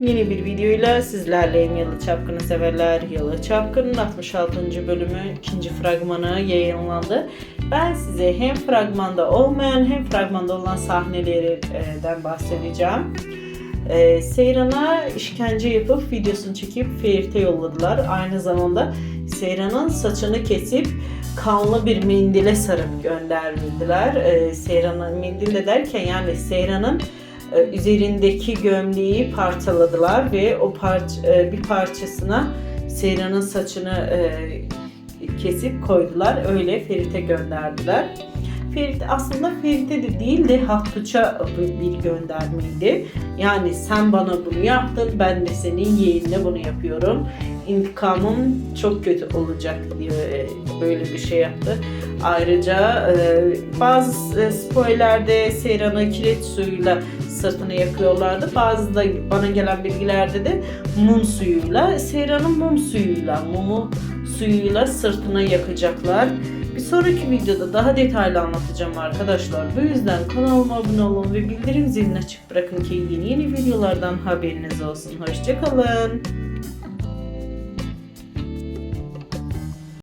Yeni bir videoyla sizlerleyim Yalı Çapkını severler. Yalı Çapkın'ın 66. bölümü ikinci fragmanı yayınlandı. Ben size hem fragmanda olmayan hem fragmanda olan sahnelerden bahsedeceğim. Ee, Seyran'a işkence yapıp videosunu çekip Ferit'e yolladılar. Aynı zamanda Seyran'ın saçını kesip kanlı bir mendile sarıp gönderdiler. Ee, Seyran'ın mendil de derken yani Seyran'ın e, üzerindeki gömleği parçaladılar ve o parça e, bir parçasına Seyran'ın saçını e, kesip koydular. Öyle Ferit'e gönderdiler. Ferit aslında Ferit'e de değil de Hattuç'a bir göndermeydi. Yani sen bana bunu yaptın, ben de senin yeğenine bunu yapıyorum. İntikamım çok kötü olacak diye böyle bir şey yaptı. Ayrıca e, bazı e, spoilerde Seyran'ı kireç suyuyla sırtını yakıyorlardı. Bazı da bana gelen bilgilerde de mum suyuyla, Seyran'ın mum suyuyla, mumu suyuyla sırtına yakacaklar. Bir sonraki videoda daha detaylı anlatacağım arkadaşlar. Bu yüzden kanalıma abone olun ve bildirim zilini açık bırakın ki yeni yeni videolardan haberiniz olsun. Hoşçakalın.